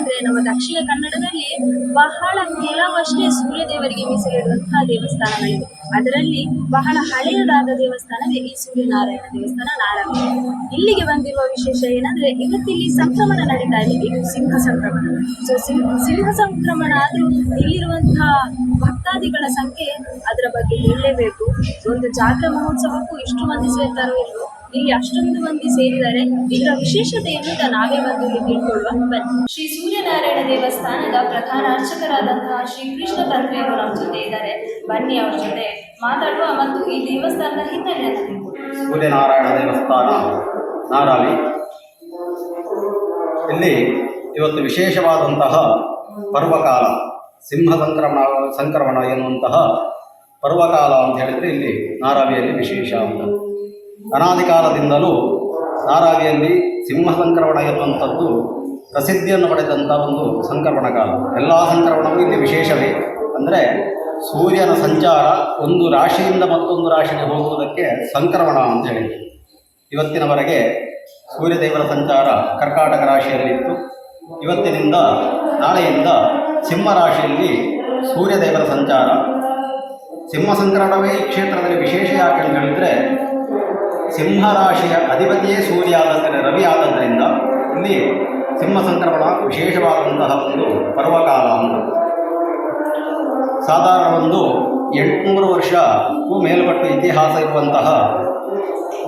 ಹೇಳ್ಬೇಕಂದ್ರೆ ನಮ್ಮ ದಕ್ಷಿಣ ಕನ್ನಡದಲ್ಲಿ ಬಹಳ ಕೆಲವಷ್ಟೇ ಸೂರ್ಯ ದೇವರಿಗೆ ಮೀಸಲಿಡುವಂತಹ ದೇವಸ್ಥಾನಗಳಿವೆ ಅದರಲ್ಲಿ ಬಹಳ ಹಳೆಯದಾದ ದೇವಸ್ಥಾನವೇ ಈ ಸೂರ್ಯನಾರಾಯಣ ದೇವಸ್ಥಾನ ನಾರಾಯಣ ಇಲ್ಲಿಗೆ ಬಂದಿರುವ ವಿಶೇಷ ಏನಂದ್ರೆ ಇವತ್ತಿಲ್ಲಿ ಸಂಕ್ರಮಣ ನಡೀತಾ ಇದೆ. ಸಿಂಹ ಸಂಕ್ರಮಣ ಸೊ ಸಿಂಹ ಸಂಕ್ರಮಣ ಆದ್ರೂ ಇಲ್ಲಿರುವಂತಹ ಭಕ್ತಾದಿಗಳ ಸಂಖ್ಯೆ ಅದರ ಬಗ್ಗೆ ಹೇಳಲೇಬೇಕು. ಒಂದು ಜಾತ್ರಾ ಮಹೋತ್ಸವಕ್ಕೂ ಇಷ್ಟು ಮಂದಿ ಸೇರ್ತಾರೋ ಇಲ್ವೋ ಇಲ್ಲಿ ಅಷ್ಟೊಂದು ಮಂದಿ ಸೇರಿದ್ದಾರೆ. ಇದರ ವಿಶೇಷತೆ ನಾವೇ ಬಂದು ಇಲ್ಲಿ ತಿಳ್ಕೊಳ್ಳುವ. ಶ್ರೀ ಸೂರ್ಯನಾರಾಯಣ ದೇವಸ್ಥಾನದ ಪ್ರಧಾನ ಅರ್ಚಕರಾದಂತಹ ಶ್ರೀ ಕೃಷ್ಣ ತಂತ್ರಿಯವರು ನಮ್ಮ ಜೊತೆ ಇದ್ದಾರೆ. ಬನ್ನಿ ಅವ್ರ ಜೊತೆ ಮಾತಾಡುವ ಮತ್ತು ಈ ದೇವಸ್ಥಾನದ ಹಿನ್ನೆಲೆಯನ್ನು ಸೂರ್ಯನಾರಾಯಣ ದೇವಸ್ಥಾನ ನಾರಾವಿ ಇಲ್ಲಿ ಇವತ್ತು ವಿಶೇಷವಾದಂತಹ ಪರ್ವಕಾಲ ಸಿಂಹ ಸಂಕ್ರಮಣ ಸಂಕ್ರಮಣ ಎನ್ನುವಂತಹ ಪರ್ವಕಾಲ ಅಂತ ಹೇಳಿದರೆ ಇಲ್ಲಿ ನಾರಾವಿಯಲ್ಲಿ ವಿಶೇಷ ಅಂತ. ಅನಾದಿ ಕಾಲದಿಂದಲೂ ಸಿಂಹ ಸಂಕ್ರಮಣ ಎನ್ನುವಂಥದ್ದು ಪ್ರಸಿದ್ಧಿಯನ್ನು ಪಡೆದಂಥ ಒಂದು ಸಂಕ್ರಮಣ ಕಾಲ. ಎಲ್ಲ ಸಂಕ್ರಮಣವೂ ಇಲ್ಲಿ ವಿಶೇಷವೇ. ಅಂದರೆ ಸೂರ್ಯನ ಸಂಚಾರ ಒಂದು ರಾಶಿಯಿಂದ ಮತ್ತೊಂದು ರಾಶಿಗೆ ಹೋಗುವುದಕ್ಕೆ ಸಂಕ್ರಮಣ ಅಂತ ಹೇಳಿ ಇವತ್ತಿನವರೆಗೆ ಸೂರ್ಯದೇವರ ಸಂಚಾರ ಕರ್ಕಾಟಕ ರಾಶಿಯಲ್ಲಿತ್ತು. ಇವತ್ತಿನಿಂದ ನಾಳೆಯಿಂದ ಸಿಂಹ ರಾಶಿಯಲ್ಲಿ ಸೂರ್ಯದೇವರ ಸಂಚಾರ. ಸಿಂಹ ಸಂಕ್ರಮಣವೇ ಈ ಕ್ಷೇತ್ರದಲ್ಲಿ ವಿಶೇಷ ಯಾಕೆ ಅಂತ ಹೇಳಿದರೆ ಸಿಂಹ ರಾಶಿಯ ಅಧಿಪತಿಯೇ ಸೂರ್ಯ ಆದಂತೆ ರವಿ ಆದ್ದರಿಂದ ಇಲ್ಲಿ ಸಿಂಹ ಸಂಕ್ರಮಣ ವಿಶೇಷವಾದಂತಹ ಒಂದು ಪರ್ವಕಾಲ ಅಂತ ಸಾಧಾರಣ ಒಂದು ಎಂಟುನೂರು ವರ್ಷಕ್ಕೂ ಮೇಲ್ಪಟ್ಟು ಇತಿಹಾಸ ಇರುವಂತಹ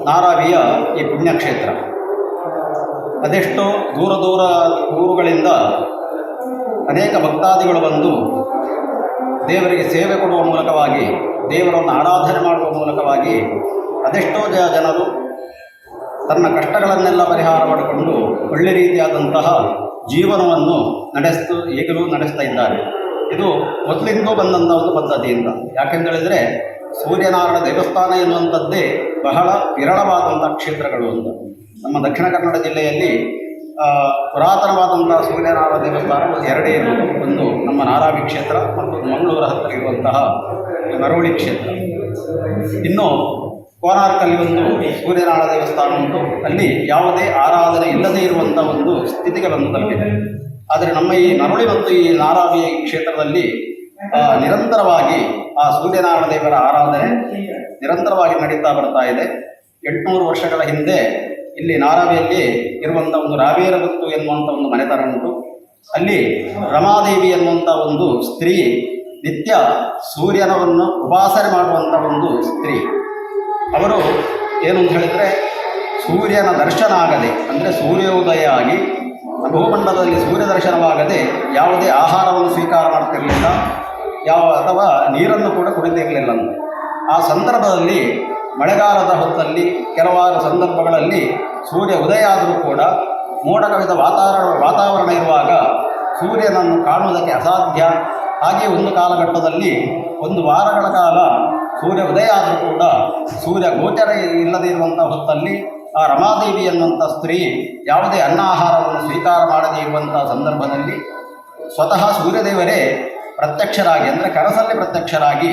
ನಾರಾವಿಯ ಈ ಪುಣ್ಯಕ್ಷೇತ್ರ. ಅದೆಷ್ಟೋ ದೂರ ದೂರ ಊರುಗಳಿಂದ ಅನೇಕ ಭಕ್ತಾದಿಗಳು ಬಂದು ದೇವರಿಗೆ ಸೇವೆ ಕೊಡುವ ಮೂಲಕವಾಗಿ ದೇವರನ್ನು ಆರಾಧನೆ ಮಾಡುವ ಮೂಲಕವಾಗಿ ಅದೆಷ್ಟೋ ಜನರು ತನ್ನ ಕಷ್ಟಗಳನ್ನೆಲ್ಲ ಪರಿಹಾರ ಮಾಡಿಕೊಂಡು ಒಳ್ಳೆ ರೀತಿಯಾದಂತಹ ಜೀವನವನ್ನು ನಡೆಸ್ತು, ಈಗಲೂ ನಡೆಸ್ತಾ ಇದ್ದಾರೆ. ಇದು ಮೊದಲಿಂದಲೂ ಬಂದಂಥ ಒಂದು ಪದ್ಧತಿಯಿಂದ. ಯಾಕೆಂದೇಳಿದರೆ ಸೂರ್ಯನಾರಾಯಣ ದೇವಸ್ಥಾನ ಎನ್ನುವಂಥದ್ದೇ ಬಹಳ ವಿರಳವಾದಂಥ ಕ್ಷೇತ್ರಗಳು ಅಂತ. ನಮ್ಮ ದಕ್ಷಿಣ ಕನ್ನಡ ಜಿಲ್ಲೆಯಲ್ಲಿ ಪುರಾತನವಾದಂಥ ಸೂರ್ಯನಾರಾಯಣ ದೇವಸ್ಥಾನ ಎರಡೇ ಇರುವುದು ಒಂದು ನಮ್ಮ ನಾರಾವಿ ಕ್ಷೇತ್ರ ಮತ್ತು ಮಂಗಳೂರು ಹತ್ತಿರ ಇರುವಂತಹ ಮರವಳ್ಳಿ ಕ್ಷೇತ್ರ. ಇನ್ನು ಕೋನಾರ್ಕಲ್ಲಿ ಒಂದು ಸೂರ್ಯನಾರಾಯಣ ದೇವಸ್ಥಾನ ಉಂಟು. ಅಲ್ಲಿ ಯಾವುದೇ ಆರಾಧನೆ ಇಲ್ಲದೆ ಇರುವಂಥ ಒಂದು ಸ್ಥಿತಿಗೆ ಬಂದು ತಲುಪಿದೆ. ಆದರೆ ನಮ್ಮ ಈ ನರಳಿ ಮತ್ತು ಈ ನಾರಾವಿ ಕ್ಷೇತ್ರದಲ್ಲಿ ನಿರಂತರವಾಗಿ ಆ ಸೂರ್ಯನಾರಾಯಣ ದೇವರ ಆರಾಧನೆ ನಿರಂತರವಾಗಿ ನಡೀತಾ ಬರ್ತಾ ಇದೆ. ಎಂಟುನೂರು ವರ್ಷಗಳ ಹಿಂದೆ ಇಲ್ಲಿ ನಾರಾವಿಯಲ್ಲಿ ಇರುವಂಥ ಒಂದು ರಾವೇರಗುತ್ತು ಎನ್ನುವಂಥ ಒಂದು ಮನೆತನ ಉಂಟು. ಅಲ್ಲಿ ರಮಾದೇವಿ ಎನ್ನುವಂಥ ಒಂದು ಸ್ತ್ರೀ ನಿತ್ಯ ಸೂರ್ಯನವನ್ನು ಉಪಾಸನೆ ಮಾಡುವಂಥ ಒಂದು ಸ್ತ್ರೀ. ಅವರು ಏನು ಅಂತ ಹೇಳಿದರೆ ಸೂರ್ಯನ ದರ್ಶನ ಆಗದೆ ಅಂದರೆ ಸೂರ್ಯೋದಯ ಆಗಿ ಭೂಮಂಡಲದಲ್ಲಿ ಸೂರ್ಯ ದರ್ಶನವಾಗದೆ ಯಾವುದೇ ಆಹಾರವನ್ನು ಸ್ವೀಕಾರ ಮಾಡ್ತಿರಲಿಲ್ಲ, ಯಾವ ಅಥವಾ ನೀರನ್ನು ಕೂಡ ಕುಡಿತಿರಲಿಲ್ಲ ಆ ಸಂದರ್ಭದಲ್ಲಿ ಮಳೆಗಾಲದ ಹೊತ್ತಲ್ಲಿ ಕೆಲವಾರು ಸಂದರ್ಭಗಳಲ್ಲಿ ಸೂರ್ಯ ಉದಯ ಆದರೂ ಕೂಡ ಮೋಡ ಕವಿದ ವಾತಾವರಣ ವಾತಾವರಣ ಇರುವಾಗ ಸೂರ್ಯನನ್ನು ಕಾಣುವುದಕ್ಕೆ ಅಸಾಧ್ಯ. ಹಾಗೆ ಒಂದು ಕಾಲಘಟ್ಟದಲ್ಲಿ ಒಂದು ವಾರಗಳ ಕಾಲ ಸೂರ್ಯ ಉದಯ ಆದರೂ ಕೂಡ ಸೂರ್ಯ ಗೋಚರ ಇಲ್ಲದೇ ಇರುವಂಥ ಹೊತ್ತಲ್ಲಿ ಆ ರಮಾದೇವಿ ಎನ್ನುವಂಥ ಸ್ತ್ರೀ ಯಾವುದೇ ಅನ್ನ ಆಹಾರವನ್ನು ಸ್ವೀಕಾರ ಮಾಡದೇ ಇರುವಂಥ ಸಂದರ್ಭದಲ್ಲಿ ಸ್ವತಃ ಸೂರ್ಯದೇವರೇ ಪ್ರತ್ಯಕ್ಷರಾಗಿ, ಅಂದರೆ ಕನಸಲ್ಲಿ ಪ್ರತ್ಯಕ್ಷರಾಗಿ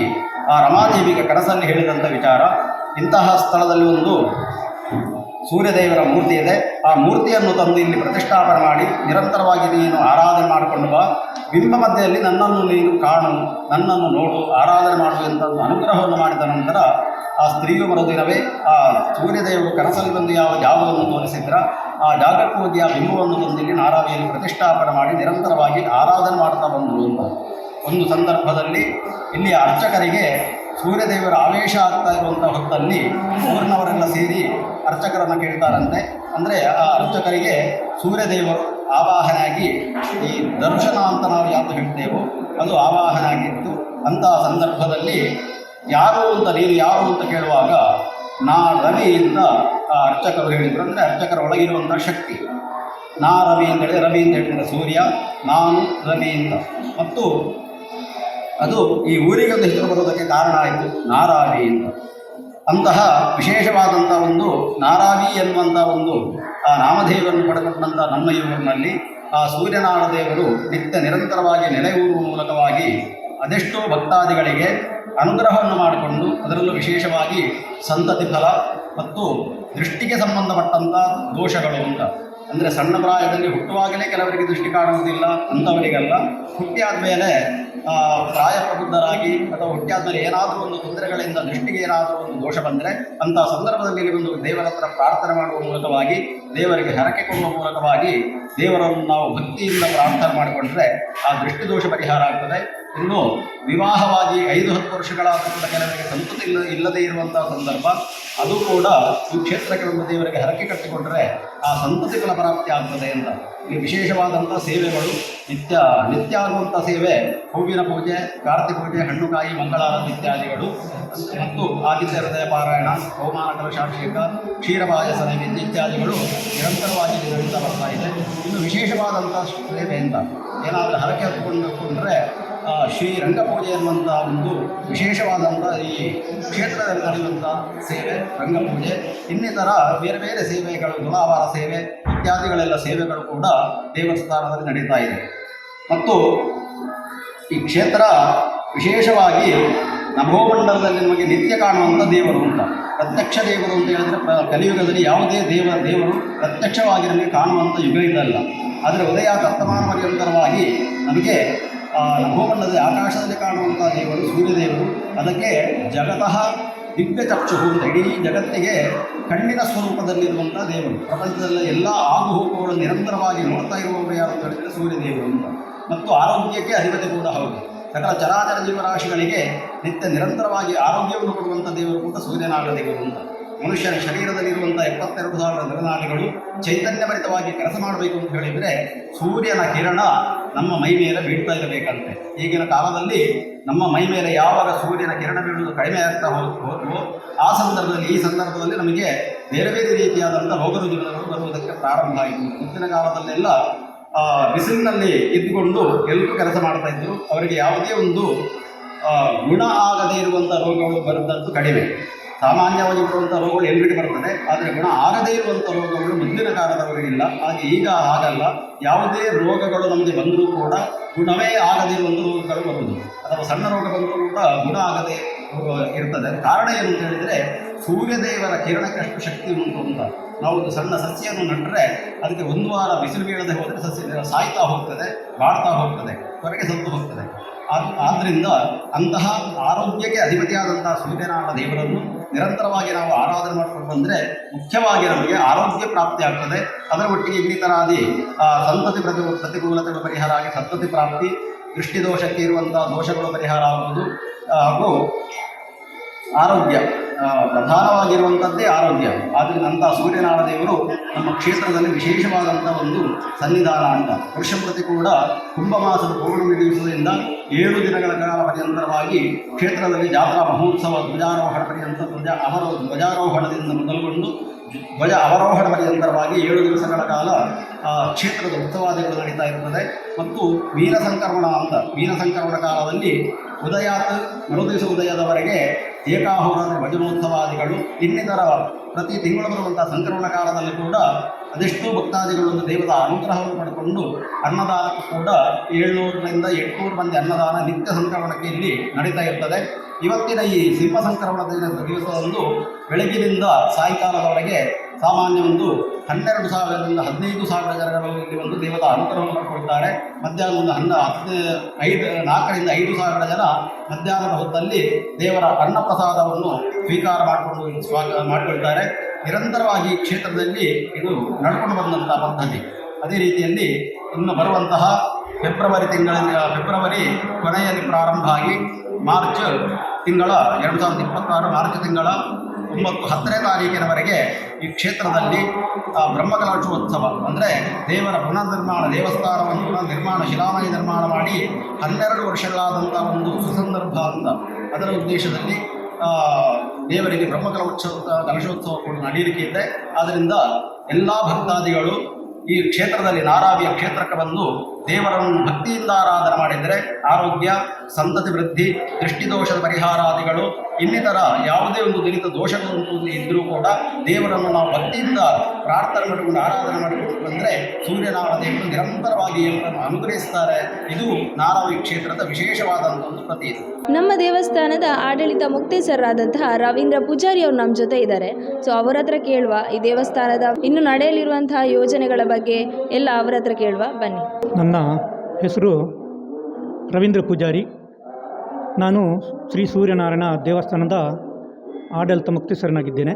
ಆ ರಮಾದೇವಿಗೆ ಕನಸಲ್ಲಿ ಹೇಳಿದಂಥ ವಿಚಾರ. ಇಂತಹ ಸ್ಥಳದಲ್ಲಿ ಒಂದು ಸೂರ್ಯದೇವರ ಮೂರ್ತಿ ಇದೆ. ಆ ಮೂರ್ತಿಯನ್ನು ತಂದು ಇಲ್ಲಿ ಪ್ರತಿಷ್ಠಾಪನೆ ಮಾಡಿ ನಿರಂತರವಾಗಿ ನೀನು ಆರಾಧನೆ ಮಾಡಿಕೊಂಡು ಬಿಂಬ ಮಧ್ಯೆಯಲ್ಲಿ ನನ್ನನ್ನು ನೀನು ಕಾಣು, ನನ್ನನ್ನು ನೋಡು, ಆರಾಧನೆ ಮಾಡು ಒಂದು ಅನುಗ್ರಹವನ್ನು ಮಾಡಿದ ನಂತರ ಆ ಸ್ತ್ರೀಯು ಮರುದಿನವೇ ಆ ಸೂರ್ಯದೇವರು ಕನಸಲ್ಲಿ ಬಂದು ಯಾವ ಜಾಗವನ್ನು ತೋರಿಸಿದ್ರ, ಆ ಜಾಗಕ್ಕೆ ಹೋಗಿ ಆ ಬಿಂಬವನ್ನು ತಂದಿಲ್ಲಿ ನಾರಾವಿಯಲ್ಲಿ ಪ್ರತಿಷ್ಠಾಪನೆ ಮಾಡಿ ನಿರಂತರವಾಗಿ ಆರಾಧನೆ ಮಾಡ್ತಾ ಬಂದರು ಅಂತ. ಒಂದು ಸಂದರ್ಭದಲ್ಲಿ ಇಲ್ಲಿಯ ಅರ್ಚಕರಿಗೆ ಸೂರ್ಯದೇವರ ಆವೇಶ ಆಗ್ತಾ ಇರುವಂಥ ಹೊತ್ತಲ್ಲಿ ಊರಿನವರೆಲ್ಲ ಸೇರಿ ಅರ್ಚಕರನ್ನು ಕೇಳ್ತಾರಂತೆ. ಅಂದರೆ ಆ ಅರ್ಚಕರಿಗೆ ಸೂರ್ಯದೇವರು ಆವಾಹನೆಯಾಗಿ ಈ ದರ್ಶನ ಅಂತ ನಾವು ಯಾವುದು ಹೇಳ್ತೇವೋ ಅದು ಆವಾಹನೆ ಆಗಿತ್ತು ಅಂತಹ ಸಂದರ್ಭದಲ್ಲಿ ಯಾರು ಅಂತ ನೀನು ಯಾರು ಅಂತ ಕೇಳುವಾಗ ನಾ ರವಿಯಿಂದ, ಆ ಅರ್ಚಕರು ಹೇಳಿದರು ಅಂದರೆ ಅರ್ಚಕರ ಒಳಗಿರುವಂಥ ಶಕ್ತಿ. ನಾ ರವಿ ಅಂತ ಹೇಳಿದ್ರೆ ರವಿ ಅಂತ ಹೇಳಿದರೆ ಸೂರ್ಯ, ನಾನು ರವಿ ಅಂತ. ಮತ್ತು ಅದು ಈ ಊರಿಗೆ ಒಂದು ಹೆಸರು ಬರೋದಕ್ಕೆ ಕಾರಣ ಆಯಿತು ನಾರಾವಿಯಿಂದ ಅಂತ. ಅಂತಹ ವಿಶೇಷವಾದಂಥ ಒಂದು ನಾರಾವಿ ಎನ್ನುವಂಥ ಒಂದು ಆ ರಾಮದೇವರನ್ನು ಪಡೆದುಕೊಂಡಂಥ ನಮ್ಮ ಆ ಸೂರ್ಯನಾರಾಯಣ ದೇವರು ನಿತ್ಯ ನಿರಂತರವಾಗಿ ನೆಲೆಯೂರುವ ಮೂಲಕವಾಗಿ ಅದೆಷ್ಟೋ ಭಕ್ತಾದಿಗಳಿಗೆ ಅನುಗ್ರಹವನ್ನು ಮಾಡಿಕೊಂಡು ಅದರಲ್ಲೂ ವಿಶೇಷವಾಗಿ ಸಂತತಿ ಫಲ ಮತ್ತು ದೃಷ್ಟಿಗೆ ಸಂಬಂಧಪಟ್ಟಂಥ ದೋಷಗಳು ಅಂತ. ಅಂದರೆ ಸಣ್ಣ ಪ್ರಾಯದಲ್ಲಿ ಹುಟ್ಟುವಾಗಲೇ ಕೆಲವರಿಗೆ ದೃಷ್ಟಿ ಕಾಣುವುದಿಲ್ಲ, ಅಂಥವರಿಗೆಲ್ಲ. ಹುಟ್ಟಿ ಆದಮೇಲೆ ಪ್ರಾಯ ಪ್ರಬುದ್ಧರಾಗಿ ಅಥವಾ ಹುಟ್ಟಿ ಆದಮೇಲೆ ಏನಾದರೂ ಒಂದು ತೊಂದರೆಗಳಿಂದ ದೃಷ್ಟಿಗೆ ಏನಾದರೂ ಒಂದು ದೋಷ ಬಂದರೆ ಅಂತಹ ಸಂದರ್ಭದಲ್ಲಿ ಒಂದು ದೇವರ ಹತ್ರ ಪ್ರಾರ್ಥನೆ ಮಾಡುವ ಮೂಲಕವಾಗಿ, ದೇವರಿಗೆ ಹರಕೆ ಕೊಡುವ ಮೂಲಕವಾಗಿ ದೇವರನ್ನು ನಾವು ಭಕ್ತಿಯಿಂದ ಪ್ರಾರ್ಥನೆ ಮಾಡಿಕೊಂಡ್ರೆ ಆ ದೃಷ್ಟಿ ದೋಷ ಪರಿಹಾರ ಆಗ್ತದೆ. ಇನ್ನು ವಿವಾಹವಾಗಿ ಐದು ಹತ್ತು ವರ್ಷಗಳಾದ ಕೂಡ ಕೆಲವರಿಗೆ ಸಂತತಿ ಇಲ್ಲ ಇಲ್ಲದೇ ಇರುವಂತಹ ಸಂದರ್ಭ ಅದು ಕೂಡ ಈ ಕ್ಷೇತ್ರಕ್ಕೆ ಒಂದು ದೇವರಿಗೆ ಹರಕೆ ಕಟ್ಟಿಕೊಂಡರೆ ಆ ಫಲ ಪ್ರಾಪ್ತಿ ಆಗ್ತದೆ ಅಂತ. ಈ ವಿಶೇಷವಾದಂಥ ಸೇವೆಗಳು ನಿತ್ಯ ನಿತ್ಯ ಆಗುವಂಥ ಸೇವೆ ಹೂವಿನ ಪೂಜೆ ಕಾರ್ತಿ ಪೂಜೆ ಹಣ್ಣುಕಾಯಿ ಮಂಗಳಾರತಿ ಇತ್ಯಾದಿಗಳು. ಮತ್ತು ಆದಿತ್ಯ ಹೃದಯ ಪಾರಾಯಣ ಹವಮಾನ ಕಲಶಾಭಿಷೇಕ ಕ್ಷೀರಪಾಯಸ ನೈವೇದ್ಯ ಇತ್ಯಾದಿಗಳು ನಿರಂತರವಾಗಿ ನಡೀತಾ ಬರ್ತಾ ಇದೆ. ಇನ್ನು ವಿಶೇಷವಾದಂಥ ಸೇವೆಯಿಂದ ಏನಾದರೂ ಹರಕೆ ಹತ್ಕೊಂಡು ಆ, ಶ್ರೀ ರಂಗಪೂಜೆ ಎನ್ನುವಂಥ ಒಂದು ವಿಶೇಷವಾದಂಥ ಈ ಕ್ಷೇತ್ರದಲ್ಲಿ ನಡೆಯುವಂಥ ಸೇವೆ, ರಂಗಪೂಜೆ. ಇನ್ನಿತರ ಬೇರೆ ಬೇರೆ ಸೇವೆಗಳು ತುಲಾವಾರ ಸೇವೆ, ಇತ್ಯಾದಿಗಳೆಲ್ಲ ಸೇವೆಗಳು ಕೂಡ ದೇವಸ್ಥಾನದಲ್ಲಿ ನಡೀತಾ ಇದೆ. ಮತ್ತು ಈ ಕ್ಷೇತ್ರ ವಿಶೇಷವಾಗಿ ನಭೋಮಂಡಲದಲ್ಲಿ ನಮಗೆ ನಿತ್ಯ ಕಾಣುವಂಥ ದೇವರು ಅಂತ. ಪ್ರತ್ಯಕ್ಷ ದೇವರು ಅಂತ ಹೇಳಿದ್ರೆ ಕಲಿಯುಗದಲ್ಲಿ ಯಾವುದೇ ದೇವ, ದೇವರು ಪ್ರತ್ಯಕ್ಷವಾಗಿ ನಮಗೆ ಕಾಣುವಂಥ ಯುಗ ಇದಲ್ಲ. ಆದರೆ ಉದಯ ತರ್ತಮಾನ ಪರ್ಯಂತರವಾಗಿ ನಮಗೆ ನಭೋಮಂಡಲದಲ್ಲಿ ಆಕಾಶದಲ್ಲಿ ಕಾಣುವಂಥ ದೇವರು, ಸೂರ್ಯದೇವರು, ಅದಕ್ಕೆ ಜಗತಃ ದಿವ್ಯ ಚಕ್ಷು ಅಂತ ಇಡೀ ಜಗತ್ತಿಗೆ ಕಣ್ಣಿನ ಸ್ವರೂಪದಲ್ಲಿರುವಂಥ ದೇವರು. ಪ್ರಪಂಚದಲ್ಲಿ ಎಲ್ಲ ಆಗುಹೋಗುಗಳು ನಿರಂತರವಾಗಿ ನೋಡ್ತಾ ಇರುವವರು ಯಾರು ಅಂತ ಹೇಳಿದರೆ ಸೂರ್ಯದೇವರು ಅಂತ. ಮತ್ತು ಆರೋಗ್ಯಕ್ಕೆ ಅಧಿಪತಿ ಕೂಡ ಹೌದು. ಸಕಲ ಚರಾಚರ ಜೀವರಾಶಿಗಳಿಗೆ ನಿತ್ಯ ನಿರಂತರವಾಗಿ ಆರೋಗ್ಯವನ್ನು ಕೊಡುವಂಥ ದೇವರು ಕೂಡ ಸೂರ್ಯನಾಗ ದೇವರು ಅಂತ ಮನುಷ್ಯನ ಶರೀರದಲ್ಲಿರುವಂಥ ಎಪ್ಪತ್ತೆರಡು ಸಾವಿರ ನರನಾಡಿಗಳು ಚೈತನ್ಯಭರಿತವಾಗಿ ಕೆಲಸ ಮಾಡಬೇಕು ಅಂತ ಹೇಳಿದರೆ ಸೂರ್ಯನ ಕಿರಣ ನಮ್ಮ ಮೈ ಮೇಲೆ ಬೀಳ್ತಾ ಇರಬೇಕಂತೆ. ಈಗಿನ ಕಾಲದಲ್ಲಿ ನಮ್ಮ ಮೈ ಮೇಲೆ ಯಾವಾಗ ಸೂರ್ಯನ ಕಿರಣ ಬೀಳುವುದು ಕಡಿಮೆ ಆಗ್ತಾ ಹೋದ್ವೋ ಆ ಸಂದರ್ಭದಲ್ಲಿ, ಈ ಸಂದರ್ಭದಲ್ಲಿ ನಮಗೆ ಬೇರೆ ಬೇರೆ ರೀತಿಯಾದಂಥ ರೋಗ ರುಜಿನಗಳು ಬರುವುದಕ್ಕೆ ಪ್ರಾರಂಭ ಆಯಿತು. ಮುಂದಿನ ಕಾಲದಲ್ಲೆಲ್ಲ ಬಿಸಿಲಿನಲ್ಲಿ ಇದ್ದುಕೊಂಡು ಎಲ್ಲರೂ ಕೆಲಸ ಮಾಡ್ತಾ ಇದ್ರು. ಅವರಿಗೆ ಯಾವುದೇ ಒಂದು ಗುಣ ಆಗದೇ ಇರುವಂಥ ರೋಗಗಳು ಬರುವಂಥದ್ದು ಕಡಿಮೆ. ಸಾಮಾನ್ಯವಾಗಿ ಬರುವಂಥ ರೋಗಗಳು ಎಲ್ರಿಗೂ ಬರ್ತದೆ ಆದರೆ ಗುಣ ಆಗದೇ ಇರುವಂಥ ರೋಗಗಳು ಮುಂದಿನ ಕಾಲದವರೆಗೆ ಕಾಲದವರಿಗಿಲ್ಲ ಹಾಗೆ ಈಗ ಆಗಲ್ಲ. ಯಾವುದೇ ರೋಗಗಳು ನಮಗೆ ಬಂದರೂ ಕೂಡ ಗುಣವೇ ಆಗದಿರುವಂಥ ರೋಗಗಳು ಬರುವುದು. ಅಥವಾ ಸಣ್ಣ ರೋಗ ಬಂದರೂ ಕೂಡ ಗುಣ ಆಗದೆ ಇರ್ತದೆ. ಕಾರಣ ಏನು ಅಂತ ಹೇಳಿದರೆ ಸೂರ್ಯದೇವರ ಕಿರಣಕ್ಕೆ ಅಷ್ಟು ಶಕ್ತಿ ಉಂಟು ಅಂತ. ನಾವು ಒಂದು ಸಣ್ಣ ಸಸ್ಯವನ್ನು ನಟ್ಟರೆ ಅದಕ್ಕೆ ಒಂದು ವಾರ ಬಿಸಿಲು ಬೀಳದೆ ಹೋದರೆ ಸಸ್ಯ, ಸಾಯ್ತಾ ಹೋಗ್ತದೆ ಬಾಡ್ತಾ ಹೋಗ್ತದೆ, ಹೊರಗೆ ಸತ್ತು ಹೋಗ್ತದೆ. ಆದ್ದರಿಂದ ಅಂತಹ ಆರೋಗ್ಯಕ್ಕೆ ಅಧಿಪತಿಯಾದಂತಹ ಸೂರ್ಯನಾರಾಯಣ ದೇವರನ್ನು ನಿರಂತರವಾಗಿ ನಾವು ಆರಾಧನೆ ಮಾಡಿಕೊಂಡು ಬಂದರೆ ಮುಖ್ಯವಾಗಿ ನಮಗೆ ಆರೋಗ್ಯ ಪ್ರಾಪ್ತಿ ಆಗ್ತದೆ. ಅದರ ಒಟ್ಟಿಗೆ ಇನ್ನಿತರಾದಿ ಸಂತತಿ ಪ್ರತಿ, ಪ್ರತಿಕೂಲತೆಗಳು ಪರಿಹಾರ ಆಗಿ ಸಂತತಿ ಪ್ರಾಪ್ತಿ, ದೃಷ್ಟಿದೋಷಕ್ಕೆ ಇರುವಂಥ ದೋಷಗಳು ಪರಿಹಾರ ಆಗುವುದು ಹಾಗೂ ಆರೋಗ್ಯ. ಪ್ರಧಾನವಾಗಿರುವಂಥದ್ದೇ ಆರೋಗ್ಯ. ಆದ್ದರಿಂದ ಅಂಥ ಸೂರ್ಯನಾರಾಯಣ ದೇವರು ನಮ್ಮ ಕ್ಷೇತ್ರದಲ್ಲಿ ವಿಶೇಷವಾದಂಥ ಒಂದು ಸನ್ನಿಧಾನ ಅಂತ. ವರ್ಷ ಪ್ರತಿ ಕೂಡ ಕುಂಭಮಾಸದ ಪೌರ್ಣಮಿ ದಿವಸದಿಂದ ಏಳು ದಿನಗಳ ಕಾಲ ಪರ್ಯಂತರವಾಗಿ ಕ್ಷೇತ್ರದಲ್ಲಿ ಜಾತ್ರಾ ಮಹೋತ್ಸವ, ಧ್ವಜಾರೋಹಣ ಪರ್ಯಂತ ಧ್ವಜ ಅವರ ಧ್ವಜಾರೋಹಣದಿಂದ ಮೊದಲುಗೊಂಡು ಧ್ವಜ ಅವರೋಹಣ ಪರ್ಯಂತರವಾಗಿ ಏಳು ದಿವಸಗಳ ಕಾಲ ಕ್ಷೇತ್ರದ ಉತ್ಸವಾದಿಗಳು ನಡೀತಾ ಇರುತ್ತದೆ ಮತ್ತು ಮೀನ ಸಂಕ್ರಮಣ ಅಂತ. ಮೀನ ಸಂಕ್ರಮಣ ಕಾಲದಲ್ಲಿ ಉದಯ, ಮರುದಿವಸ ಉದಯದವರೆಗೆ ಏಕಾಹುರ ಭಜನೋತ್ಸವಾದಿಗಳು, ಇನ್ನಿತರ ಪ್ರತಿ ತಿಂಗಳು ಬರುವಂಥ ಸಂಕ್ರಮಣ ಕಾಲದಲ್ಲಿ ಕೂಡ ಅದೆಷ್ಟೋ ಭಕ್ತಾದಿಗಳು ಒಂದು ದೇವದ ಅನುಗ್ರಹವನ್ನು ಪಡೆದುಕೊಂಡು ಅನ್ನದಾನಕ್ಕೂ ಕೂಡ ಏಳ್ನೂರರಿಂದ ಎಂಟುನೂರು ಮಂದಿ ಅನ್ನದಾನ ನಿತ್ಯ ಸಂಕ್ರಮಣಕ್ಕೆ ಇಲ್ಲಿ ನಡೀತಾ ಇರ್ತದೆ. ಇವತ್ತಿನ ಈ ಸಿಂಹ ಸಂಕ್ರಮಣದ ದಿವಸದಂದು ಬೆಳಗಿನಿಂದ ಸಾಯಂಕಾಲದವರೆಗೆ ಸಾಮಾನ್ಯ ಒಂದು ಹನ್ನೆರಡು ಸಾವಿರದಿಂದ ಹದಿನೈದು ಸಾವಿರ ಜನರಲ್ಲಿ ಇಲ್ಲಿ ಒಂದು ದೇವದ ಅನುಗ್ರಹವನ್ನು ಪಡ್ಕೊಳ್ತಾರೆ ಮಧ್ಯಾಹ್ನ ಒಂದು ಹನ್ನ, ಹತ್ತು, ಐದು, ನಾಲ್ಕರಿಂದ ಐದು ಸಾವಿರ ಜನ ಮಧ್ಯಾಹ್ನದ ಹೊತ್ತಲ್ಲಿ ದೇವರ ಅನ್ನಪ್ರಸಾದವನ್ನು ಸ್ವೀಕಾರ ಮಾಡಿಕೊಂಡು ಸ್ವಾಗ, ಮಾಡಿಕೊಳ್ತಾರೆ. ನಿರಂತರವಾಗಿ ಕ್ಷೇತ್ರದಲ್ಲಿ ಇದು ನಡ್ಕೊಂಡು ಬಂದಂಥ ಪದ್ಧತಿ. ಅದೇ ರೀತಿಯಲ್ಲಿ ಇನ್ನು ಬರುವಂತಹ ಫೆಬ್ರವರಿ ತಿಂಗಳಲ್ಲಿ ಫೆಬ್ರವರಿ ಕೊನೆಯಲ್ಲಿ ಪ್ರಾರಂಭ ಆಗಿ ಮಾರ್ಚ್ ತಿಂಗಳ, ಎರಡು ಸಾವಿರದ ಇಪ್ಪತ್ತಾರು ಮಾರ್ಚ್ ತಿಂಗಳ ಒಂಬತ್ತು ಹತ್ತನೇ ತಾರೀಕಿನವರೆಗೆ ಈ ಕ್ಷೇತ್ರದಲ್ಲಿ ಬ್ರಹ್ಮಕಲಶೋತ್ಸವ ಅಂದರೆ ದೇವರ ಪುನರ್ನಿರ್ಮಾಣ, ದೇವಸ್ಥಾನವನ್ನು ಪುನರ್ ನಿರ್ಮಾಣ ಶಿಲಾಮಯ ನಿರ್ಮಾಣ ಮಾಡಿ ಹನ್ನೆರಡು ವರ್ಷಗಳಾದಂಥ ಒಂದು ಸುಸಂದರ್ಭ ಅಂತ. ಅದರ ಉದ್ದೇಶದಲ್ಲಿ ದೇವರಿಗೆ ಬ್ರಹ್ಮಕಲೋತ್ಸವ ಕಲಶೋತ್ಸವ ಕೂಡ ನಡೆಯಲಿಕ್ಕೆ ಇದೆ. ಆದ್ದರಿಂದ ಎಲ್ಲ ಭಕ್ತಾದಿಗಳು ಈ ಕ್ಷೇತ್ರದಲ್ಲಿ ನಾರಾವಿಯ ಕ್ಷೇತ್ರಕ್ಕೆ ಬಂದು ದೇವರನ್ನು ಭಕ್ತಿಯಿಂದ ಆರಾಧನೆ ಮಾಡಿದರೆ ಆರೋಗ್ಯ ಸಂತತಿ ವೃದ್ಧಿ ದೃಷ್ಟಿದೋಷದ ಪರಿಹಾರಾದಿಗಳು ಇನ್ನಿತರ ಯಾವುದೇ ಒಂದು ದಲಿತ ದೋಷಗಳು ಇದ್ದರೂ ಕೂಡ ದೇವರನ್ನು ನಾವು ಭಕ್ತಿಯಿಂದ ಪ್ರಾರ್ಥನೆ ಮಾಡಿಕೊಂಡು ಆರಾಧನೆ ಮಾಡಿಕೊಂಡು ಬಂದರೆ ಸೂರ್ಯನಾರಾಯಣ ದೇವರು ನಿರಂತರವಾಗಿ ಎಲ್ಲರನ್ನು ಅನುಗ್ರಹಿಸುತ್ತಾರೆ ಇದು ನಾರಾವಿ ಕ್ಷೇತ್ರದ ವಿಶೇಷವಾದಂಥ ಒಂದು ಪ್ರತೀತಿ. ನಮ್ಮ ದೇವಸ್ಥಾನದ ಆಡಳಿತ ಮುಕ್ತೇಸರಾದಂತಹ ರವೀಂದ್ರ ಪೂಜಾರಿ ಅವರು ನಮ್ಮ ಜೊತೆ ಇದ್ದಾರೆ. ಸೊ ಅವರ ಹತ್ರ ಕೇಳುವ ಈ ದೇವಸ್ಥಾನದ ಇನ್ನು ನಡೆಯಲಿರುವಂತಹ ಯೋಜನೆಗಳ ಬಗ್ಗೆ ಎಲ್ಲ ಅವರ ಹತ್ರ ಕೇಳುವ. ಬನ್ನಿ. ನನ್ನ ಹೆಸರು ರವೀಂದ್ರ ಪೂಜಾರಿ. ನಾನು ಶ್ರೀ ಸೂರ್ಯನಾರಾಯಣ ದೇವಸ್ಥಾನದ ಆಡಳಿತ ಮುಕ್ತೇಶ್ವರನಾಗಿದ್ದೇನೆ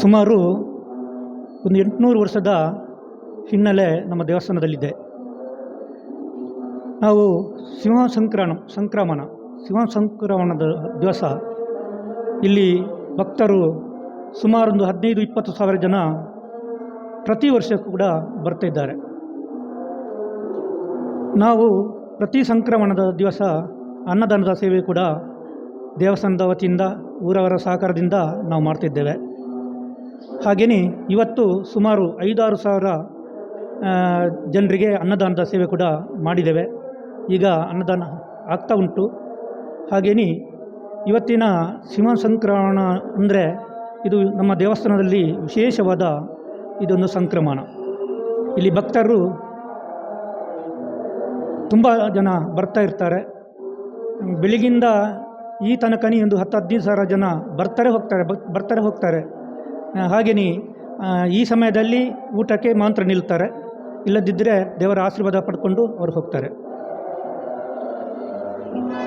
ಸುಮಾರು ಒಂದು ಎಂಟುನೂರು ವರ್ಷದ ಹಿನ್ನೆಲೆ ನಮ್ಮ ದೇವಸ್ಥಾನದಲ್ಲಿದೆ. ನಾವು ಸಿಂಹ ಸಂಕ್ರಮಣ ಸಂಕ್ರಮಣ ಸಿಂಹ ಸಂಕ್ರಮಣದ ದಿವಸ ಇಲ್ಲಿ ಭಕ್ತರು ಸುಮಾರು ಒಂದು ಹದಿನೈದು, ಇಪ್ಪತ್ತು ಸಾವಿರ ಜನ ಪ್ರತಿ ವರ್ಷ ಕೂಡ ಬರ್ತಿದ್ದಾರೆ ನಾವು ಪ್ರತಿ ಸಂಕ್ರಮಣದ ದಿವಸ ಅನ್ನದಾನದ ಸೇವೆ ಕೂಡ ದೇವಸ್ಥಾನದ ವತಿಯಿಂದ, ಊರವರ ಸಹಕಾರದಿಂದ ನಾವು ಮಾಡ್ತಿದ್ದೇವೆ ಹಾಗೆಯೇ ಇವತ್ತು ಸುಮಾರು ಐದಾರು ಸಾವಿರ ಜನರಿಗೆ ಅನ್ನದಾನದ ಸೇವೆ ಕೂಡ ಮಾಡಿದ್ದೇವೆ. ಈಗ ಅನ್ನದಾನ ಆಗ್ತಾ ಉಂಟು. ಹಾಗೆಯೇ ಇವತ್ತಿನ ಸಿಂಹ ಸಂಕ್ರಮಣ ಅಂದರೆ ಇದು ನಮ್ಮ ದೇವಸ್ಥಾನದಲ್ಲಿ ವಿಶೇಷವಾದ ಇದೊಂದು ಸಂಕ್ರಮಣ. ಇಲ್ಲಿ ಭಕ್ತರು ತುಂಬ ಜನ ಬರ್ತಾ ಇರ್ತಾರೆ. ಬೆಳಗಿಂದ ಈ ತನಕನೇ ಒಂದು ಹತ್ತು ಹದಿನೈದು ಸಾವಿರ ಜನ ಬರ್ತಾರೆ ಹೋಗ್ತಾರೆ ಬರ್ತಾರೆ ಹೋಗ್ತಾರೆ. ಹಾಗೆಯೇ ಈ ಸಮಯದಲ್ಲಿ ಊಟಕ್ಕೆ ಮಾತ್ರ ನಿಲ್ತಾರೆ. ಇಲ್ಲದಿದ್ದರೆ ದೇವರ ಆಶೀರ್ವಾದ ಪಡ್ಕೊಂಡು ಅವ್ರು ಹೋಗ್ತಾರೆ.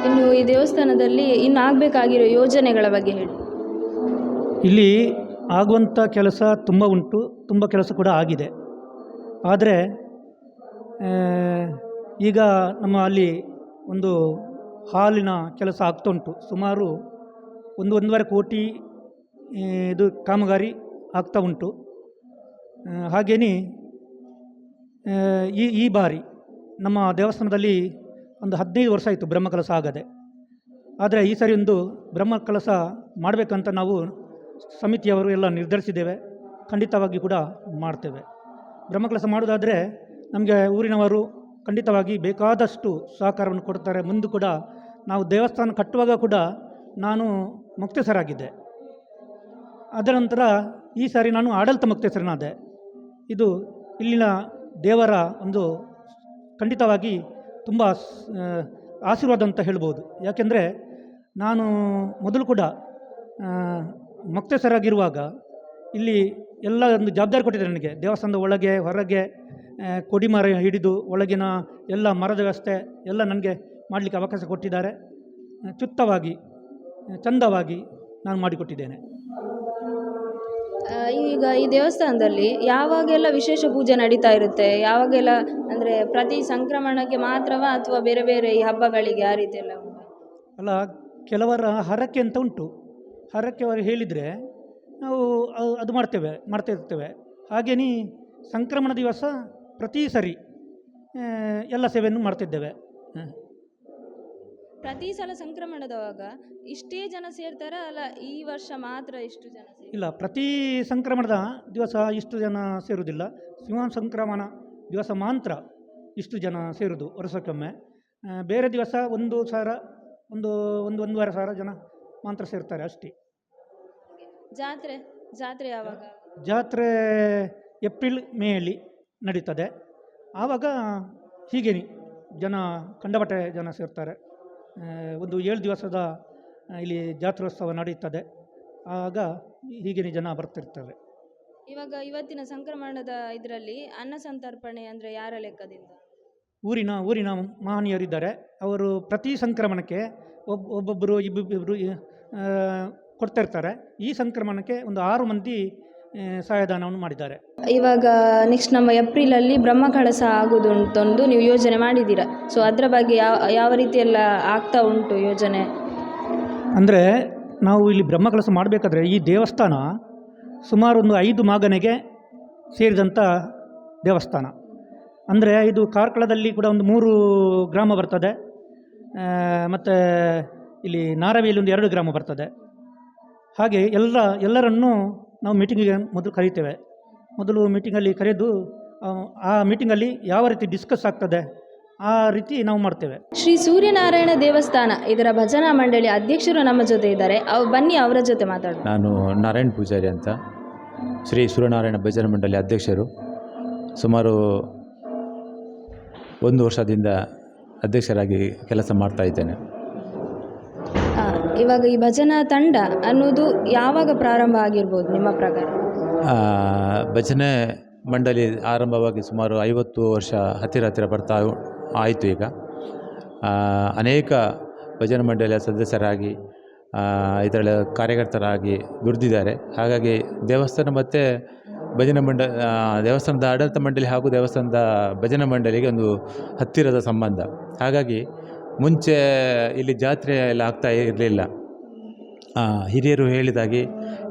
ಇನ್ನು ಈ ದೇವಸ್ಥಾನದಲ್ಲಿ ಇನ್ನು ಆಗಬೇಕಾಗಿರೋ ಯೋಜನೆಗಳ ಬಗ್ಗೆ ಹೇಳಿ. ಇಲ್ಲಿ ಆಗುವಂಥ ಕೆಲಸ ತುಂಬ ಉಂಟು, ತುಂಬ ಕೆಲಸ ಕೂಡ ಆಗಿದೆ. ಆದರೆ ಈಗ ನಮ್ಮ ಅಲ್ಲಿ ಒಂದು ಹಾಲಿನ ಕೆಲಸ ಆಗ್ತಾ ಉಂಟು. ಸುಮಾರು ಒಂದು, ಒಂದೂವರೆ ಕೋಟಿ ಇದು ಕಾಮಗಾರಿ ಆಗ್ತಾ ಉಂಟು. ಹಾಗೆಯೇ ಈ ಈ ಬಾರಿ ನಮ್ಮ ದೇವಸ್ಥಾನದಲ್ಲಿ ಒಂದು ಹದಿನೈದು ವರ್ಷ ಆಯಿತು ಬ್ರಹ್ಮಕಲಶ ಆಗದೆ. ಆದರೆ ಈ ಸರಿ ಒಂದು ಬ್ರಹ್ಮಕಲಶ ಮಾಡಬೇಕಂತ ನಾವು ಸಮಿತಿಯವರು ಎಲ್ಲ ನಿರ್ಧರಿಸಿದ್ದೇವೆ. ಖಂಡಿತವಾಗಿ ಕೂಡ ಮಾಡ್ತೇವೆ. ಬ್ರಹ್ಮಕಲಶ ಮಾಡೋದಾದರೆ ನಮಗೆ ಊರಿನವರು ಖಂಡಿತವಾಗಿ ಬೇಕಾದಷ್ಟು ಸಹಕಾರವನ್ನು ಕೊಡ್ತಾರೆ. ಮುಂದೆ ಕೂಡ ನಾವು ದೇವಸ್ಥಾನ ಕಟ್ಟುವಾಗ ಕೂಡ ನಾನು ಮುಕ್ತೇಸರಾಗಿದ್ದೆ. ಅದರ ನಂತರ ಈ ಸಾರಿ ನಾನು ಆಡಳಿತ ಮುಕ್ತೇಸರನಾದೆ. ಇದು ಇಲ್ಲಿನ ದೇವರ ಒಂದು ಖಂಡಿತವಾಗಿ ತುಂಬ ಆಶೀರ್ವಾದ ಅಂತ ಹೇಳ್ಬೋದು. ಯಾಕೆಂದರೆ ನಾನು ಮೊದಲು ಕೂಡ ಮುಕ್ತೇಸರಾಗಿರುವಾಗ ಇಲ್ಲಿ ಎಲ್ಲ ಒಂದು ಜವಾಬ್ದಾರಿ ಕೊಟ್ಟಿದ್ದಾರೆ ನನಗೆ. ದೇವಸ್ಥಾನದ ಒಳಗೆ ಹೊರಗೆ ಕೊಡಿ ಕೊಡಿಮರ ಹಿಡಿದು ಒಳಗಿನ ಎಲ್ಲ ಮರದ ವ್ಯವಸ್ಥೆ ಎಲ್ಲ ನನಗೆ ಮಾಡಲಿಕ್ಕೆ ಅವಕಾಶ ಕೊಟ್ಟಿದ್ದಾರೆ. ಚುತ್ತವಾಗಿ ಚಂದವಾಗಿ ನಾನು ಮಾಡಿಕೊಟ್ಟಿದ್ದೇನೆ. ಈಗ ಈ ದೇವಸ್ಥಾನದಲ್ಲಿ ಯಾವಾಗೆಲ್ಲ ವಿಶೇಷ ಪೂಜೆ ನಡೀತಾ ಇರುತ್ತೆ? ಯಾವಾಗೆಲ್ಲ ಅಂದರೆ ಪ್ರತಿ ಸಂಕ್ರಮಣಕ್ಕೆ ಮಾತ್ರವಾ ಅಥವಾ ಬೇರೆ ಬೇರೆ ಈ ಹಬ್ಬಗಳಿಗೆ ಆ ರೀತಿ ಎಲ್ಲ ಅಲ್ಲ ಕೆಲವರ ಹರಕೆ ಅಂತ ಉಂಟು. ಹರಕೆ ಅವರು ಹೇಳಿದರೆ ನಾವು ಅದು ಮಾಡ್ತೇವೆ ಮಾಡ್ತಾ ಇರ್ತೇವೆ. ಹಾಗೆಯೇ ಸಂಕ್ರಮಣ ದಿವಸ ಪ್ರತಿ ಸರಿ ಎಲ್ಲ ಸೇವೆಯನ್ನು ಮಾಡ್ತಿದ್ದೇವೆ. ಹ. ಪ್ರತಿ ಸಲ ಸಂಕ್ರಮಣದವಾಗ ಇಷ್ಟೇ ಜನ ಸೇರ್ತಾರೆ? ಅಲ್ಲ ಈ ವರ್ಷ ಮಾತ್ರ ಇಷ್ಟು ಜನ ಇಲ್ಲ ಪ್ರತಿ ಸಂಕ್ರಮಣದ ದಿವಸ ಇಷ್ಟು ಜನ ಸೇರುವುದಿಲ್ಲ. ಸಿಂಹ ಸಂಕ್ರಮಣ ದಿವಸ ಮಾತ್ರ ಇಷ್ಟು ಜನ ಸೇರುವುದು ವರ್ಷಕ್ಕೊಮ್ಮೆ. ಬೇರೆ ದಿವಸ ಒಂದು ಸಾವಿರ ಒಂದು ಒಂದು ಒಂದೂವರೆ ಸಾವಿರ ಜನ ಮಾತ್ರ ಸೇರ್ತಾರೆ ಅಷ್ಟೇ. ಜಾತ್ರೆ ಜಾತ್ರೆ ಯಾವಾಗ? ಜಾತ್ರೆ ಏಪ್ರಿಲ್ ಮೇಯಲ್ಲಿ ನಡೀತದೆ. ಆವಾಗ ಹೀಗೇನೆ ಜನ ಕಂಡಬಟ್ಟೆ ಜನ ಸೇರ್ತಾರೆ. ಆ, ಒಂದು ಏಳು ದಿವಸದ ಇಲ್ಲಿ ಜಾತ್ರೋತ್ಸವ ನಡೆಯುತ್ತದೆ ಆಗ ಹೀಗೇನೆ ಜನ ಬರ್ತಿರ್ತಾರೆ. ಇವಾಗ ಇವತ್ತಿನ ಸಂಕ್ರಮಣದ ಇದರಲ್ಲಿ ಅನ್ನ ಸಂತರ್ಪಣೆ ಅಂದರೆ ಯಾರ ಲೆಕ್ಕದಿಂದ? ಊರಿನ ಊರಿನ ಮಹನೀಯರಿದ್ದಾರೆ. ಅವರು ಪ್ರತಿ ಸಂಕ್ರಮಣಕ್ಕೆ ಒಬ್ಬ ಒಬ್ಬೊಬ್ಬರು ಇಬ್ಬಿಬ್ಬರು ಆ, ಕೊಡ್ತಾ ಇರ್ತಾರೆ ಈ ಸಂಕ್ರಮಣಕ್ಕೆ ಒಂದು ಆರು ಮಂದಿ ಸಹಾಯಧಾನವನ್ನು ಮಾಡಿದ್ದಾರೆ. ಇವಾಗ ನೆಕ್ಸ್ಟ್ ನಮ್ಮ ಏಪ್ರಿಲಲ್ಲಿ ಆಗುದು ಅಂತಂದು ನೀವು ಯೋಜನೆ ಮಾಡಿದ್ದೀರಾ? ಸೊ ಅದರ ಬಗ್ಗೆ ಯಾವ ಯಾವ ರೀತಿ ಎಲ್ಲ ಆಗ್ತಾ ಉಂಟು ಯೋಜನೆ? ಅಂದರೆ ನಾವು ಇಲ್ಲಿ ಬ್ರಹ್ಮಕಲಶ ಮಾಡಬೇಕಾದ್ರೆ ಈ ದೇವಸ್ಥಾನ ಸುಮಾರು ಒಂದು ಐದು ಮಾಗನೆಗೆ ಸೇರಿದಂಥ ದೇವಸ್ಥಾನ. ಅಂದರೆ ಇದು ಕಾರ್ಕಳದಲ್ಲಿ ಕೂಡ ಒಂದು ಮೂರು ಗ್ರಾಮ ಬರ್ತದೆ. ಮತ್ತು ಇಲ್ಲಿ ನಾರವಿಯಲ್ಲಿ ಒಂದು ಎರಡು ಗ್ರಾಮ ಬರ್ತದೆ. ಹಾಗೆ ಎಲ್ಲ ಎಲ್ಲರನ್ನೂ ನಾವು ಮೀಟಿಂಗಿಗೆ ಮೊದಲು ಕರೀತೇವೆ. ಮೊದಲು ಮೀಟಿಂಗಲ್ಲಿ ಕರೆದು ಆ ಮೀಟಿಂಗಲ್ಲಿ ಯಾವ ರೀತಿ ಡಿಸ್ಕಸ್ ಆಗ್ತದೆ ಆ ರೀತಿ ನಾವು ಮಾಡ್ತೇವೆ. ಶ್ರೀ ಸೂರ್ಯನಾರಾಯಣ ದೇವಸ್ಥಾನ ಇದರ ಭಜನಾ ಮಂಡಳಿ ಅಧ್ಯಕ್ಷರು ನಮ್ಮ ಜೊತೆ ಇದ್ದಾರೆ. ಅವ್ ಬನ್ನಿ ಅವರ ಜೊತೆ ಮಾತಾಡಿ ನಾನು ನಾರಾಯಣ್ ಪೂಜಾರಿ ಅಂತ. ಶ್ರೀ ಸೂರ್ಯನಾರಾಯಣ ಭಜನಾ ಮಂಡಳಿ ಅಧ್ಯಕ್ಷರು. ಸುಮಾರು ಒಂದು ವರ್ಷದಿಂದ ಅಧ್ಯಕ್ಷರಾಗಿ ಕೆಲಸ ಮಾಡ್ತಾ ಇದ್ದೇನೆ. ಇವಾಗ ಈ ಭಜನಾ ತಂಡ ಅನ್ನೋದು ಯಾವಾಗ ಪ್ರಾರಂಭ ಆಗಿರ್ಬೋದು ನಿಮ್ಮ ಪ್ರಕಾರ? ಭಜನೆ ಮಂಡಳಿ ಆರಂಭವಾಗಿ ಸುಮಾರು ಐವತ್ತು ವರ್ಷ ಹತ್ತಿರ ಹತ್ತಿರ ಬರ್ತಾ ಆಯಿತು ಈಗ. ಅನೇಕ ಭಜನಾ ಮಂಡಳಿಯ ಸದಸ್ಯರಾಗಿ ಇದರಲ್ಲಿ ಇದರ ಕಾರ್ಯಕರ್ತರಾಗಿ ದುಡಿದಿದ್ದಾರೆ. ಹಾಗಾಗಿ ದೇವಸ್ಥಾನ ಮತ್ತು ಭಜನಾ ಮಂಡ ದೇವಸ್ಥಾನದ ಆಡಳಿತ ಮಂಡಳಿ ಹಾಗೂ ದೇವಸ್ಥಾನದ ಭಜನಾ ಮಂಡಳಿಗೆ ಒಂದು ಹತ್ತಿರದ ಸಂಬಂಧ. ಹಾಗಾಗಿ ಮುಂಚೆ ಇಲ್ಲಿ ಜಾತ್ರೆ ಎಲ್ಲ ಆಗ್ತಾ ಇರಲಿಲ್ಲ. ಹಿರಿಯರು ಹೇಳಿದಾಗೆ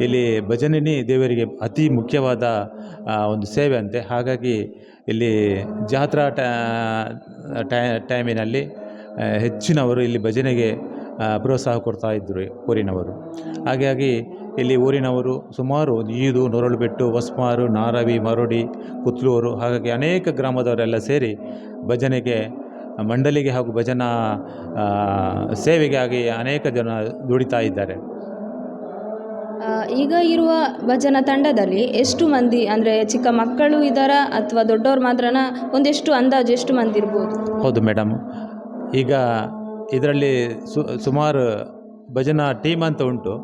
ಇಲ್ಲಿ ಭಜನೆನೇ ದೇವರಿಗೆ ಅತಿ ಮುಖ್ಯವಾದ ಒಂದು ಸೇವೆ ಅಂತೆ. ಹಾಗಾಗಿ ಇಲ್ಲಿ ಜಾತ್ರಾ ಟೈಮಿನಲ್ಲಿ ಹೆಚ್ಚಿನವರು ಇಲ್ಲಿ ಭಜನೆಗೆ ಪ್ರೋತ್ಸಾಹ ಕೊಡ್ತಾ ಇದ್ದರು ಊರಿನವರು. ಹಾಗಾಗಿ ಇಲ್ಲಿ ಊರಿನವರು ಸುಮಾರು ಈದು, ನೊರಳುಬೆಟ್ಟು, ಹೊಸ್ಮಾರು, ನಾರವಿ, ಮರುಡಿ, ಕುತ್ಲೂರು, ಹಾಗಾಗಿ ಅನೇಕ ಗ್ರಾಮದವರೆಲ್ಲ ಸೇರಿ ಭಜನೆಗೆ ಮಂಡಲಿಗೆ ಹಾಗೂ ಭಜನಾ ಸೇವೆಗಾಗಿ ಅನೇಕ ಜನ ದುಡಿತಾ ಇದ್ದಾರೆ. ಈಗ ಇರುವ ಭಜನಾ ತಂಡದಲ್ಲಿ ಎಷ್ಟು ಮಂದಿ ಅಂದರೆ ಚಿಕ್ಕ ಮಕ್ಕಳು ಇದ್ದಾರ ಅಥವಾ ದೊಡ್ಡವ್ರು ಮಾತ್ರನಾ ಒಂದೆಷ್ಟು ಅಂದಾಜು ಎಷ್ಟು ಮಂದಿ ಇರ್ಬೋದು? ಹೌದು ಮೇಡಮ್. ಈಗ ಇದರಲ್ಲಿ ಸು ಸುಮಾರು ಭಜನಾ ಟೀಮ್ ಅಂತ ಉಂಟು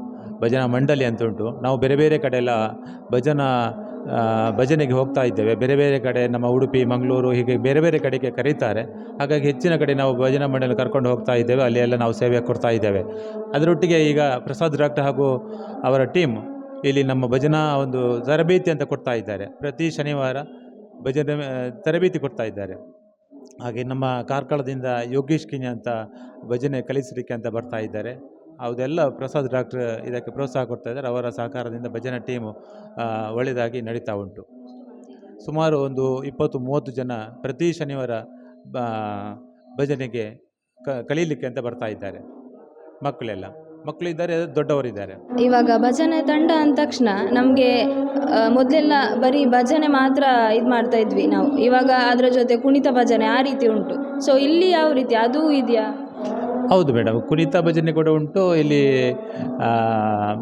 ಭಜನಾ ಮಂಡಳಿ ಅಂತ ಉಂಟು. ನಾವು ಬೇರೆ ಬೇರೆ ಕಡೆಯೆಲ್ಲ ಎಲ್ಲ ಭಜನಾ ಭಜನೆಗೆ ಹೋಗ್ತಾ ಇದ್ದೇವೆ. ಬೇರೆ ಬೇರೆ ಕಡೆ ನಮ್ಮ ಉಡುಪಿ, ಮಂಗಳೂರು ಹೀಗೆ ಬೇರೆ ಬೇರೆ ಕಡೆಗೆ ಕರೀತಾರೆ. ಹಾಗಾಗಿ ಹೆಚ್ಚಿನ ಕಡೆ ನಾವು ಭಜನಾ ಮಂಡಳಿ ಕರ್ಕೊಂಡು ಹೋಗ್ತಾ ಇದ್ದೇವೆ. ಅಲ್ಲಿ ಎಲ್ಲ ನಾವು ಸೇವೆ ಕೊಡ್ತಾ ಇದ್ದೇವೆ. ಅದರೊಟ್ಟಿಗೆ ಈಗ ಪ್ರಸಾದ್ ಡಾಕ್ಟರ್ ಹಾಗೂ ಅವರ ಟೀಮ್ ಇಲ್ಲಿ ನಮ್ಮ ಭಜನಾ ಒಂದು ತರಬೇತಿ ಅಂತ ಕೊಡ್ತಾ ಇದ್ದಾರೆ. ಪ್ರತಿ ಶನಿವಾರ ಭಜನೆ ತರಬೇತಿ ಕೊಡ್ತಾ ಇದ್ದಾರೆ. ಹಾಗೆ ನಮ್ಮ ಕಾರ್ಕಳದಿಂದ ಯೋಗೇಶ್ ಕಿನ್ಯ ಅಂತ ಭಜನೆ ಕಲಿಸಲಿಕ್ಕೆ ಅಂತ ಬರ್ತಾ ಇದ್ದಾರೆ. ಅದೆಲ್ಲ ಪ್ರಸಾದ್ ಡಾಕ್ಟರ್ ಇದಕ್ಕೆ ಪ್ರೋತ್ಸಾಹ ಕೊಡ್ತಾ ಇದ್ದಾರೆ. ಅವರ ಸಹಕಾರದಿಂದ ಭಜನೆ ಟೀಮು ಒಳ್ಳೆಯದಾಗಿ ನಡೀತಾ ಉಂಟು. ಸುಮಾರು ಒಂದು ಇಪ್ಪತ್ತು ಮೂವತ್ತು ಜನ ಪ್ರತಿ ಶನಿವಾರ ಭಜನೆಗೆ ಕಲೀಲಿಕ್ಕೆ ಅಂತ ಬರ್ತಾ ಇದ್ದಾರೆ. ಮಕ್ಕಳೆಲ್ಲ. ಮಕ್ಕಳಿದ್ದಾರೆ ದೊಡ್ಡವರಿದ್ದಾರೆ ಇವಾಗ ಭಜನೆ ತಂಡ ಅಂದ ತಕ್ಷಣ ನಮಗೆ ಮೊದಲೆಲ್ಲ ಬರೀ ಭಜನೆ ಮಾತ್ರ ಇದು ಮಾಡ್ತಾ ಇದ್ವಿ ನಾವು. ಇವಾಗ ಅದರ ಜೊತೆ ಕುಣಿತ ಭಜನೆ ಆ ರೀತಿ ಉಂಟು. ಸೊ ಇಲ್ಲಿ ಯಾವ ರೀತಿ? ಅದೂ ಇದೆಯಾ? ಹೌದು ಮೇಡಮ್, ಕುಣಿತ ಭಜನೆ ಕೂಡ ಉಂಟು, ಇಲ್ಲಿ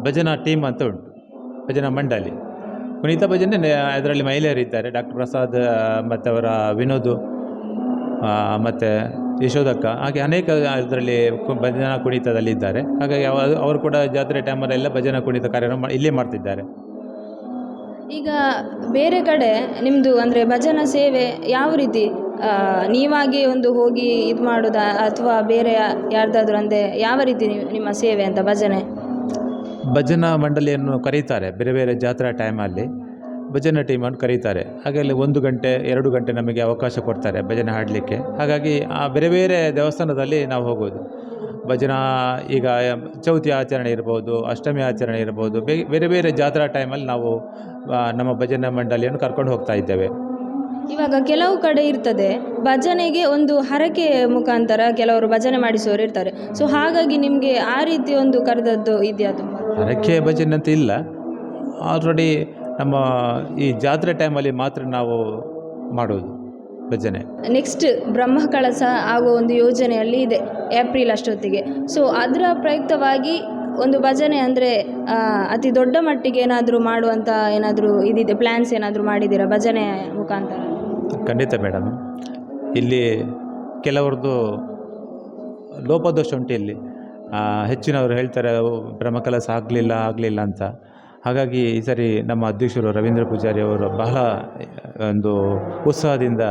ಭಜನಾ ಟೀಮ್ ಅಂತ ಉಂಟು, ಭಜನಾ ಮಂಡಳಿ. ಕುಣಿತ ಭಜನೆ ಅದರಲ್ಲಿ ಮಹಿಳೆಯರಿದ್ದಾರೆ ಡಾಕ್ಟರ್ ಪ್ರಸಾದ್ ಮತ್ತು ಅವರ ವಿನೋದ್ ಮತ್ತು ಯಶೋದಕ್ಕ ಹಾಗೆ ಅನೇಕ ಅದರಲ್ಲಿ ಭಜನಾ ಕುಣಿತದಲ್ಲಿ ಇದ್ದಾರೆ, ಹಾಗಾಗಿ ಅವ, ಅವರು ಕೂಡ ಜಾತ್ರೆ ಟೈಮಲ್ಲೆಲ್ಲ ಭಜನಾ ಕುಣಿತ ಕಾರ್ಯಕ್ರಮ ಇಲ್ಲೇ ಮಾಡ್ತಿದ್ದಾರೆ. ಈಗ ಬೇರೆ ಕಡೆ ನಿಮ್ಮದು ಅಂದರೆ ಭಜನಾ ಸೇವೆ ಯಾವ ರೀತಿ ನೀವಾಗಿ ಒಂದು ಹೋಗಿ ಇದು ಮಾಡೋದ ಅಥವಾ ಬೇರೆ ಯಾರ್ದಾದ್ರೂ ಅಂದರೆ ಯಾವ ರೀತಿ ನಿಮ್ಮ ಸೇವೆ ಅಂತ ಭಜನೆ? ಭಜನಾ ಮಂಡಳಿಯನ್ನು ಕರೀತಾರೆ ಬೇರೆ ಬೇರೆ ಜಾತ್ರಾ ಟೈಮಲ್ಲಿ ಭಜನೆ ಟೀಮನ್ನು ಕರೀತಾರೆ. ಅಲ್ಲಿ ಒಂದು ಗಂಟೆ, ಎರಡು ಗಂಟೆ ನಮಗೆ ಅವಕಾಶ ಕೊಡ್ತಾರೆ ಭಜನೆ ಹಾಡಲಿಕ್ಕೆ. ಹಾಗಾಗಿ ಆ ಬೇರೆ ಬೇರೆ ದೇವಸ್ಥಾನದಲ್ಲಿ ನಾವು ಹೋಗೋದು ಭಜನಾ ಈಗ ಚೌತಿ ಆಚರಣೆ ಇರ್ಬೋದು, ಅಷ್ಟಮಿ ಆಚರಣೆ ಇರ್ಬೋದು ಬೇರೆ ಬೇರೆ ಜಾತ್ರಾ ಟೈಮಲ್ಲಿ ನಾವು ನಮ್ಮ ಭಜನಾ ಮಂಡಳಿಯನ್ನು ಕರ್ಕೊಂಡು ಹೋಗ್ತಾ ಇದ್ದೇವೆ. ಇವಾಗ ಕೆಲವು ಕಡೆ ಇರ್ತದೆ ಭಜನೆಗೆ ಒಂದು ಹರಕೆ ಮುಖಾಂತರ ಕೆಲವರು ಭಜನೆ ಮಾಡಿಸುವವರು ಇರ್ತಾರೆ. ಸೊ ಹಾಗಾಗಿ ನಿಮಗೆ ಆ ರೀತಿ ಒಂದು ಕರೆದದ್ದು ಇದೆಯಾ ತುಂಬ? ಹರಕೆ ಭಜನೆ ಅಂತ ಇಲ್ಲ. ಆಲ್ರೆಡಿ ನಮ್ಮ ಈ ಜಾತ್ರೆ ಟೈಮಲ್ಲಿ ಮಾತ್ರ ನಾವು ಮಾಡೋದು ಭಜನೆ. ನೆಕ್ಸ್ಟ್ ಬ್ರಹ್ಮ ಕಳಸ ಆಗುವ ಒಂದು ಯೋಜನೆಯಲ್ಲಿ ಇದೆ ಏಪ್ರಿಲ್ ಅಷ್ಟೊತ್ತಿಗೆ. ಸೊ ಅದರ ಪ್ರಯುಕ್ತವಾಗಿ ಒಂದು ಭಜನೆ ಅಂದರೆ ಅತಿ ದೊಡ್ಡ ಮಟ್ಟಿಗೆ ಏನಾದರೂ ಮಾಡುವಂಥ ಏನಾದರೂ ಇದಿದೆ ಪ್ಲ್ಯಾನ್ಸ್ ಏನಾದರೂ ಮಾಡಿದ್ದೀರಾ ಭಜನೆ ಮುಖಾಂತರ? ಖಂಡಿತ ಮೇಡಮ್. ಇಲ್ಲಿ ಕೆಲವ್ರದ್ದು ಲೋಪದೋಷ ಉಂಟು ಇಲ್ಲಿ. ಹೆಚ್ಚಿನವರು ಹೇಳ್ತಾರೆ "ಓ, ಬ್ರಹ್ಮಕಲಸ ಆಗಲಿಲ್ಲ ಆಗಲಿಲ್ಲ ಅಂತ. ಹಾಗಾಗಿ ಈ ಸರಿ ನಮ್ಮ ಅಧ್ಯಕ್ಷರು ರವೀಂದ್ರ ಪೂಜಾರಿ ಅವರು ಬಹಳ ಒಂದು ಉತ್ಸಾಹದಿಂದ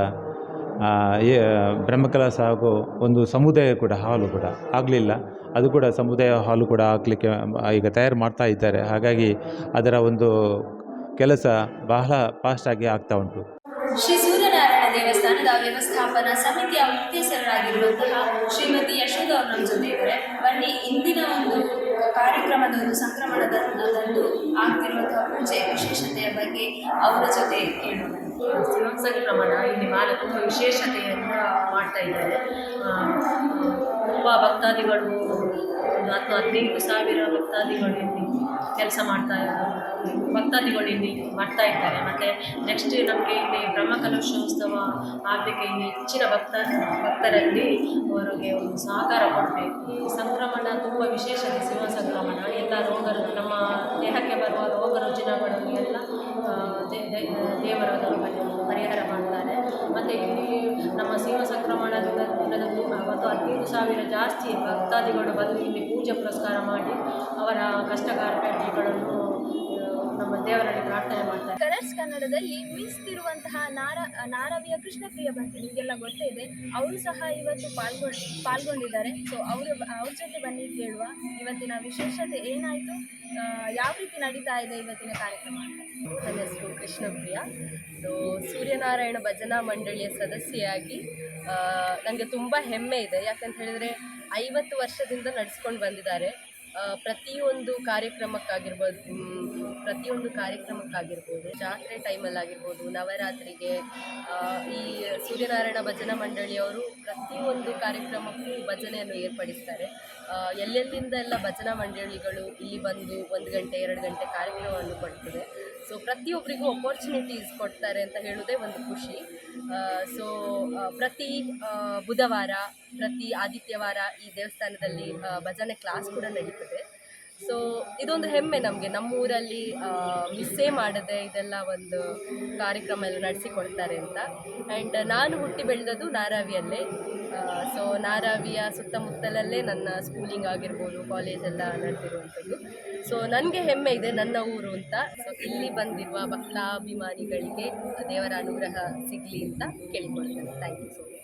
ಬ್ರಹ್ಮಕಲಸ ಹಾಗೂ ಒಂದು ಸಮುದಾಯ ಕೂಡ ಹಾಲು ಕೂಡ ಆಗಲಿಲ್ಲ. ಅದು ಕೂಡ ಸಮುದಾಯ ಹಾಲು ಕೂಡ ಹಾಕಲಿಕ್ಕೆ ಈಗ ತಯಾರು ಮಾಡ್ತಾ ಇದ್ದಾರೆ. ಹಾಗಾಗಿ ಅದರ ಒಂದು ಕೆಲಸ ಬಹಳ ಫಾಸ್ಟಾಗಿ ಆಗ್ತಾ ಉಂಟು ಶ್ರೀ ಸೂರ್ಯನಾರಾಯಣ ದೇವಸ್ಥಾನದ ವ್ಯವಸ್ಥಾಪನಾ ಸಮಿತಿಯ ಮುಖ್ಯಸ್ಥರಾಗಿರುವಂತಹ ಶ್ರೀಮತಿ ಯಶೋಧ ಅವರು ನಮ್ಮ ಜೊತೆ ಇದ್ದಾರೆ ಬನ್ನಿ ಇಂದಿನ ಒಂದು ಕಾರ್ಯಕ್ರಮದ ಒಂದು ಆಗ್ತಿರುವಂತಹ ಪೂಜೆ ವಿಶೇಷತೆಯ ಬಗ್ಗೆ ಅವರ ಜೊತೆ ಕೇಳೋಣ. ಪ್ರಮಾಣ, ಇಲ್ಲಿ ಬಹಳ ತುಂಬ ವಿಶೇಷತೆಯನ್ನು ಮಾಡ್ತಾ ಇದ್ದಾರೆ. ತುಂಬ ಭಕ್ತಾದಿಗಳು, ಒಂದು ಹತ್ತು ಹದಿನೈದು ಸಾವಿರ ಭಕ್ತಾದಿಗಳು ಇಲ್ಲಿ ಕೆಲಸ ಮಾಡ್ತಾ ಭಕ್ತಾದಿಗಳು ಇಲ್ಲಿ ಮಾಡ್ತಾ ಇದ್ದಾರೆ. ಮತ್ತು ನೆಕ್ಸ್ಟ್ ನಮಗೆ ಇಲ್ಲಿ ಬ್ರಹ್ಮಕಲಶೋತ್ಸವ ಆಗಲಿಕ್ಕೆ ಇಲ್ಲಿ ಹೆಚ್ಚಿನ ಭಕ್ತ, ಭಕ್ತರಲ್ಲಿ ಅವರಿಗೆ ಒಂದು ಸಹಕಾರ ಕೊಡಬೇಕು. ಈ ಸಂಕ್ರಮಣ ತುಂಬ ವಿಶೇಷತೆ ಶಿವ ಸಂಕ್ರಮಣ ಎಲ್ಲ ರೋಗ ನಮ್ಮ ದೇಹಕ್ಕೆ ಬರುವ ರೋಗ ರುಜಿನಗಳನ್ನು ಎಲ್ಲ ದೇವರ ಪರಿಹಾರ ಮಾಡ್ತಾರೆ. ಮತ್ತು ಇಲ್ಲಿ ನಮ್ಮ ಶಿವ ಸಂಕ್ರಮಣದ ದಿನದಂದು ಅವತ್ತು ಹದಿನೈದು ಸಾವಿರ ಜಾಸ್ತಿ ಭಕ್ತಾದಿಗಳು ಬಂದು ಇಲ್ಲಿ ಪೂಜೆ ಪುರಸ್ಕಾರ ಮಾಡಿ ಅವರ ಕಷ್ಟ ನಮ್ಮ ದೇವರಲ್ಲಿ ಪ್ರಾರ್ಥನೆ ಮಾಡ್ತಾರೆ. ಕಲರ್ಸ್ ಕನ್ನಡದಲ್ಲಿ ಮೀಸ್ತಿರುವಂತಹ ನಾರ ನಾರವಿಯ ಕೃಷ್ಣಪ್ರಿಯ ಭಟ್ ನಿಮಗೆಲ್ಲ ಗೊತ್ತೇ ಇದೆ. ಅವರು ಸಹ ಇವತ್ತು ಪಾಲ್ಗೊಂಡು ಪಾಲ್ಗೊಂಡಿದ್ದಾರೆ. ಸೊ ಅವರು ಅವ್ರ ಜೊತೆ ಬನ್ನಿ ಕೇಳುವ. ಇವತ್ತಿನ ವಿಶೇಷತೆ ಏನಾಯಿತು? ಯಾವ ರೀತಿ ನಡೀತಾ ಇದೆ ಇವತ್ತಿನ ಕಾರ್ಯಕ್ರಮ? ಅಂತ ನನ್ನ ಹೆಸರು ಕೃಷ್ಣಪ್ರಿಯ. ಸೊ ಸೂರ್ಯನಾರಾಯಣ ಭಜನಾ ಮಂಡಳಿಯ ಸದಸ್ಯೆಯಾಗಿ ನನಗೆ ತುಂಬ ಹೆಮ್ಮೆ ಇದೆ. ಯಾಕಂತ ಹೇಳಿದರೆ ಐವತ್ತು ವರ್ಷದಿಂದ ನಡೆಸ್ಕೊಂಡು ಬಂದಿದ್ದಾರೆ. ಪ್ರತಿಯೊಂದು ಕಾರ್ಯಕ್ರಮಕ್ಕಾಗಿರ್ಬೋದು ಪ್ರತಿಯೊಂದು ಕಾರ್ಯಕ್ರಮಕ್ಕಾಗಿರ್ಬೋದು, ಜಾತ್ರೆ ಟೈಮಲ್ಲಾಗಿರ್ಬೋದು ನವರಾತ್ರಿಗೆ ಈ ಸೂರ್ಯನಾರಾಯಣ ಭಜನಾ ಮಂಡಳಿಯವರು ಪ್ರತಿಯೊಂದು ಕಾರ್ಯಕ್ರಮಕ್ಕೂ ಭಜನೆಯನ್ನು ಏರ್ಪಡಿಸ್ತಾರೆ. ಎಲ್ಲೆಲ್ಲಿಂದ ಎಲ್ಲ ಭಜನಾ ಮಂಡಳಿಗಳು ಇಲ್ಲಿ ಬಂದು ಒಂದು ಗಂಟೆ, ಎರಡು ಗಂಟೆ ಕಾರ್ಯಕ್ರಮವನ್ನು ಕೊಡ್ತದೆ. ಸೊ ಪ್ರತಿಯೊಬ್ಬರಿಗೂ ಅಪರ್ಚುನಿಟೀಸ್ ಕೊಡ್ತಾರೆ ಅಂತ ಹೇಳೋದೇ ಒಂದು ಖುಷಿ. ಸೊ ಪ್ರತಿ ಬುಧವಾರ, ಪ್ರತಿ ಆದಿತ್ಯವಾರ ಈ ದೇವಸ್ಥಾನದಲ್ಲಿ ಭಜನೆ ಕ್ಲಾಸ್ ಕೂಡ ನಡೀತದೆ. ಸೊ ಇದೊಂದು ಹೆಮ್ಮೆ ನಮಗೆ. ನಮ್ಮೂರಲ್ಲಿ ಮಿಸ್ಸೇ ಮಾಡದೆ ಇದೆಲ್ಲ ಒಂದು ಕಾರ್ಯಕ್ರಮ ಎಲ್ಲ ನಡೆಸಿಕೊಡ್ತಾರೆ ಅಂತ. ಆ್ಯಂಡ್ ನಾನು ಹುಟ್ಟಿ ಬೆಳೆದದ್ದು ನಾರಾವಿಯಲ್ಲೇ. ಸೊ ನಾರಾವಿಯ ಸುತ್ತಮುತ್ತಲಲ್ಲೇ ನನ್ನ ಸ್ಕೂಲಿಂಗ್ ಆಗಿರ್ಬೋದು ಕಾಲೇಜೆಲ್ಲ ನಡೆದಿರುವಂಥದ್ದು. ಸೊ ನನಗೆ ಹೆಮ್ಮೆ ಇದೆ ನನ್ನ ಊರು ಅಂತ. ಸೊ ಇಲ್ಲಿ ಬಂದಿರುವ ಭಕ್ತಾಭಿಮಾನಿಗಳಿಗೆ ದೇವರ ಅನುಗ್ರಹ ಸಿಗಲಿ ಅಂತ ಕೇಳಿಕೊಳ್ತೇನೆ. Thank you so